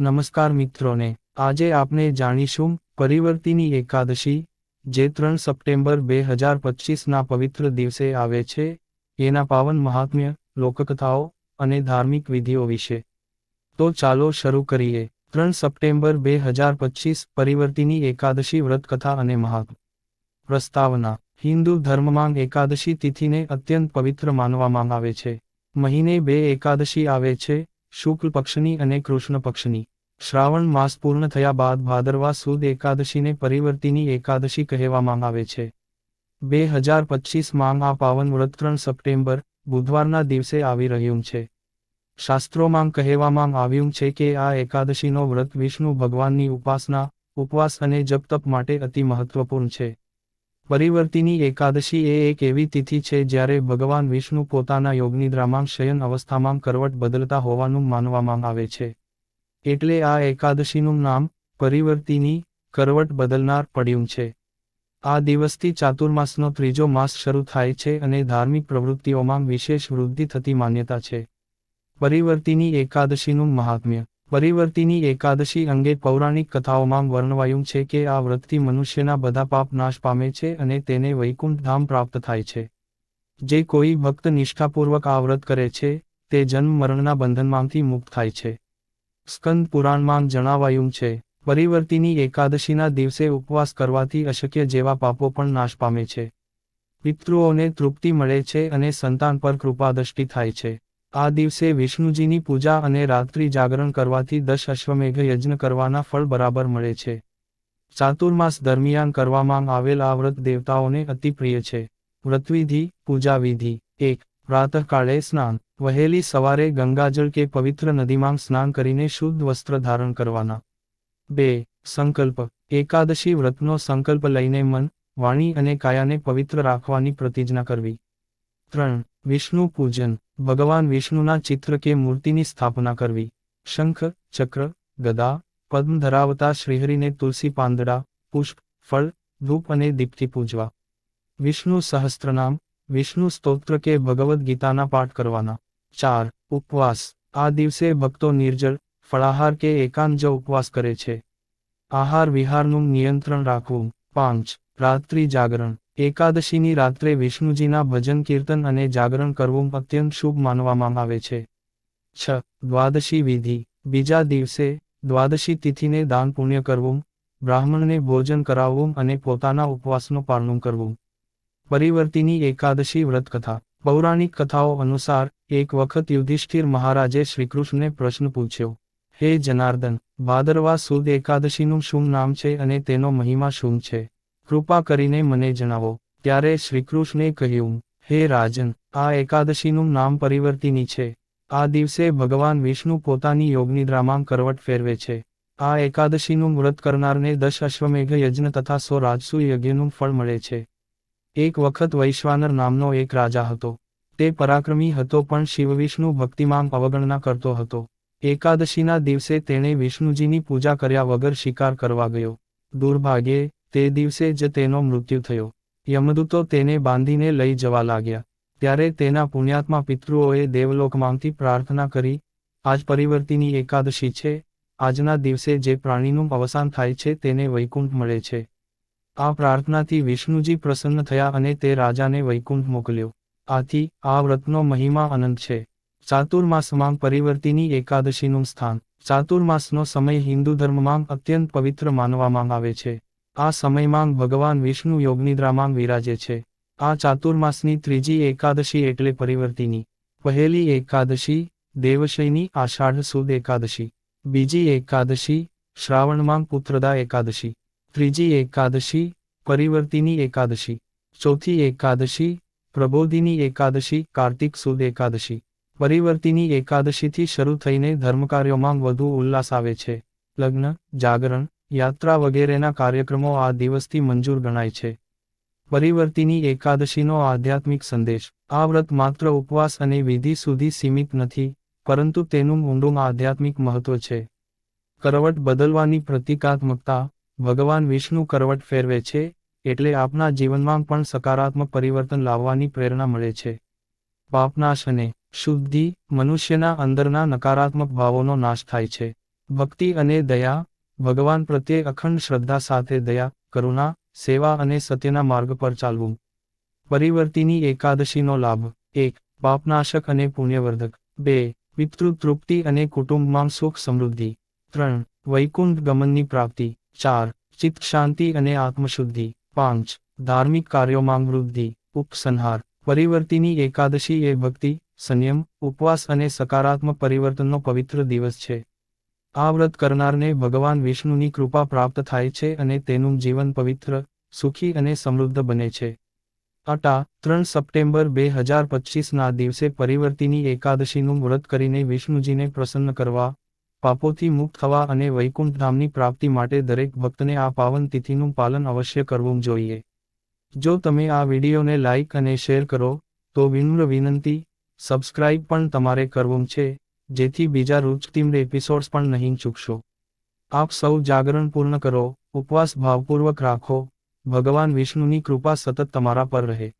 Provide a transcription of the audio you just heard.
નમસ્કાર મિત્રોને, આજે આપણે જાણીશું પરિવર્તિની એકાદશી, જે ત્રણ સપ્ટેમ્બર બે હજાર પચીસના પવિત્ર દિવસે આવે છે, એના પાવન મહાત્મ્ય, લોકકથાઓ અને ધાર્મિક વિધિઓ વિશે. તો ચાલો શરૂ કરીએ. ત્રણ સપ્ટેમ્બર બે હજાર પચીસ પરિવર્તિની એકાદશી વ્રતકથા અને મહાત્મ. પ્રસ્તાવના. હિન્દુ ધર્મમાં એકાદશી તિથિને અત્યંત પવિત્ર માનવામાં આવે છે. મહિને બે એકાદશી આવે છે શુક્લ પક્ષની અને કૃષ્ણ પક્ષની શ્રાવણ માસ પૂર્ણ થયા બાદ ભાદરવા સુદ એકાદશીને પરિવર્તિની એકાદશી કહેવામાં આવે છે. બે હજાર પચીસમાં આ પાવન વ્રત ત્રણ સપ્ટેમ્બર, બુધવારના દિવસે આવી રહ્યું છે. શાસ્ત્રોમાં કહેવામાં આવ્યું છે કે આ એકાદશીનો વ્રત વિષ્ણુ ભગવાનની ઉપાસના, ઉપવાસ અને જપતપ માટે અતિ મહત્વપૂર્ણ છે. પરિવર્તિની એકાદશી એ એક એવી તિથિ છે જ્યારે ભગવાન વિષ્ણુ પોતાના યોગનિદ્રામાં શયન અવસ્થામાં કરવટ બદલતા હોવાનું માનવામાં આવે છે. એટલે આ એકાદશીનું નામ પરિવર્તિની કરવટ બદલનાર પડ્યું છે. આ દિવસથી ચાતુર્માસનો ત્રીજો માસ શરૂ થાય છે અને ધાર્મિક પ્રવૃત્તિઓમાં વિશેષ વૃદ્ધિ થતી માન્યતા છે. પરિવર્તિની એકાદશીનું મહાત્મ્ય પરિવર્તિની એકાદશી અંગે પૌરાણિક કથાઓમાં વર્ણવાયું છે કે આ વ્રતથી મનુષ્યના બધા પાપ નાશ પામે છે અને તેને વૈકુંઠ ધામ પ્રાપ્ત થાય છે. જે કોઈ ભક્ત નિષ્ઠાપૂર્વક આ વ્રત કરે છે, તે જન્મ મરણના બંધનમાંથી મુક્ત થાય છે. સ્કંદ પુરાણમાં જણાવાયું છે, પરિવર્તિની એકાદશીના દિવસે ઉપવાસ કરવાથી અશક્ય જેવા પાપો પણ નાશ પામે છે. પિતૃઓને તૃપ્તિ મળે છે અને સંતાન પર કૃપાદૃષ્ટિ થાય છે. આ દિવસે વિષ્ણુજીની પૂજા અને રાત્રિ જાગરણ કરવાથી દશ અશ્વમેઘ યજ્ઞ કરવાના ફળ બરાબર મળે છે. ચાતુર્માસ દરમિયાન કરવામાં આવેલ આ વ્રત દેવતાઓને અતિ પ્રિય છે. વ્રતવિધિ પૂજા વિધિ એક, પ્રાતઃકાળે સ્નાન. વહેલી સવારે ગંગાજળ કે પવિત્ર નદીમાં સ્નાન કરીને શુદ્ધ વસ્ત્ર ધારણ કરવાના. બે, સંકલ્પ. એકાદશી વ્રતનો સંકલ્પ લઈને મન, વાણી અને કાયાને પવિત્ર રાખવાની પ્રતિજ્ઞા કરવી. ત્રણ, વિષ્ણુ પૂજન. ભગવાન વિષ્ણુના ચિત્ર કે મૂર્તિની સ્થાપના કરવી. શંખ, ચક્ર, ગદા, પદ્મ ધરાવતા શ્રીહરિને તુલસી પાંદડા, પુષ્પ, ફળ, ધૂપ અને દીપથી પૂજવા. વિષ્ણુ સહસ્ત્રનામ, વિષ્ણુ સ્તોત્ર કે ભગવદ્ ગીતાના પાઠ કરવાના. ચાર, ઉપવાસ. આ દિવસે ભક્તો નિર્જળ, ફળાહાર કે એકાંત ઉપવાસ કરે છે. આહાર વિહારનું નિયંત્રણ રાખવું. પાંચ, રાત્રિ જાગરણ. એકાદશીની રાત્રે વિષ્ણુજીના ભજન કીર્તન અને જાગરણ કરવું અત્યંત શુભ માનવામાં આવે છે. છ. દ્વાદશી વિધિ. બીજા દિવસે દ્વાદશી તિથિને દાન પુણ્ય કરવું, બ્રાહ્મણને ભોજન કરાવવું અને પોતાના ઉપવાસનું પાલન કરવું. પરિવર્તિની એકાદશી વ્રતકથા. પૌરાણિક કથાઓ અનુસાર એક વખત યુધિષ્ઠિર મહારાજે શ્રીકૃષ્ણને પ્રશ્ન પૂછ્યો, હે જનાર્દન, ભાદરવા સુદ એકાદશીનું શું નામ છે અને તેનો મહિમા શું છે? કૃપા કરીને મને જણાવો. ત્યારે શ્રીકૃષ્ણે કહ્યું, હે રાજન, આ એકાદશીનું નામ પરિવર્તિની છે. આ દિવસે ભગવાન વિષ્ણુ પોતાની યોગનિદ્રામાં કરવટ ફેરવે છે. આ એકાદશીનું વ્રત કરનારને દશ અશ્વમેઘ યજ્ઞ તથા સો રાજસુ યજ્ઞનું ફળ મળે છે. એક વખત વૈશ્વાનર નામનો એક રાજા હતો. તે પરાક્રમી હતો પણ શિવ વિષ્ણુ ભક્તિમાં અવગણના કરતો હતો. એકાદશીના દિવસે તેણે વિષ્ણુજીની પૂજા કર્યા વગર શિકાર કરવા ગયો. દુર્ભાગ્યે તે દિવસે જ તેનો મૃત્યુ થયો. યમદૂતો તેને બાંધીને લઈ જવા લાગ્યા. ત્યારે તેના પુણ્યાત્મા પિતૃઓએ દેવલોકમાંથી પ્રાર્થના કરી, આજ પરિવર્તિની એકાદશી છે. આજના દિવસે જે પ્રાણીનું અવસાન થાય છે તેને વૈકુંઠ મળે છે. આ પ્રાર્થનાથી વિષ્ણુજી પ્રસન્ન થયા અને તે રાજાને વૈકુંઠ મોકલ્યો. આથી આ વ્રતનો મહિમા અનંત છે. ચાતુર્માસમાં પરિવર્તિની એકાદશીનું સ્થાન. ચાતુર્માસનો સમય હિન્દુ ધર્મમાં અત્યંત પવિત્ર માનવામાં આવે છે. આ સમયમાં ભગવાન વિષ્ણુ યોગનિદ્રામાં વિરાજે છે. આ ચાતુર્માસની ત્રીજી એકાદશી એટલે પરિવર્તિની. પહેલી એકાદશી, દેવશયની આષાઢ સુદ એકાદશી. બીજી એકાદશી, શ્રાવણમાં પુત્રદા એકાદશી. ત્રીજી એકાદશી, પરિવર્તિની એકાદશી. ચોથી એકાદશી, પ્રબોધિની એકાદશી, કાર્તિક સુદ એકાદશી. પરિવર્તિની એકાદશીથી શરૂ થઈને ધર્મકાર્યોમાં વધુ ઉલ્લાસ આવે છે. લગ્ન, જાગરણ યાત્રા વગેરેના કાર્યક્રમો આ દિવસથી મંજૂર ગણાય છે. પરિવર્તિની એકાદશીનો આધ્યાત્મિક સંદેશ. આ વ્રત માત્ર ઉપવાસ અને વિધિ સુધી સીમિત નથી, પરંતુ તેનું ઊંડું આધ્યાત્મિક મહત્વ છે. કરવટ બદલવાની પ્રતિકાત્મકતા, ભગવાન વિષ્ણુ કરવટ ફેરવે છે, એટલે આપના જીવનમાં પણ સકારાત્મક પરિવર્તન લાવવાની પ્રેરણા મળે છે. પાપનાશ અને શુદ્ધિ મનુષ્યના અંદરના નકારાત્મક ભાવોનો નાશ થાય છે. ભક્તિ અને દયા ભગવાન પ્રત્યે અખંડ શ્રદ્ધા સાથે દયા, કરુણા, સેવા અને સત્યના માર્ગ પર ચાલવું. પરિવર્તિની એકાદશીનો લાભ. એક, પાપનાશક અને પુણ્યવર્ધક. બે પિતૃ તૃપ્તિ અને કુટુંબમાં સુખ સમૃદ્ધિ. ત્રણ, વૈકુંઠ ગમનની પ્રાપ્તિ. ચાર, ચિત્ત શાંતિ અને આત્મશુદ્ધિ. પાંચ, ધાર્મિક કાર્યોમાં વૃદ્ધિ. ઉપસંહાર. પરિવર્તિની એકાદશી એ ભક્તિ, સંયમ, ઉપવાસ અને સકારાત્મક પરિવર્તનનો પવિત્ર દિવસ છે. આ વ્રત કરનારને ભગવાન વિષ્ણુની કૃપા પ્રાપ્ત થાય છે અને તેનું જીવન પવિત્ર, સુખી અને સમૃદ્ધ બને છે. અટા ત્રણ સપ્ટેમ્બર બે હજાર પચીસના દિવસે પરિવર્તિની એકાદશીનું વ્રત કરીને વિષ્ણુજીને પ્રસન્ન કરવા, પાપોથી મુક્ત થવા અને વૈકુંઠ ધામની પ્રાપ્તિ માટે દરેક ભક્તને આ પાવન તિથિનું પાલન અવશ્ય કરવું જોઈએ. જો તમે આ વિડીયોને લાઇક અને શેર કરો, તો વિનમ્ર વિનંતી, સબસ્ક્રાઇબ પણ તમારે કરવું છે. જેથી બીજા રૂચતિમ્ર એપિસોડ્સ પણ નહીં ચૂકશો. આપ સૌ જાગરણ પૂર્ણ કરો, ઉપવાસ ભાવપૂર્વક રાખો, ભગવાન વિષ્ણુની કૃપા સતત તમારા પર રહે.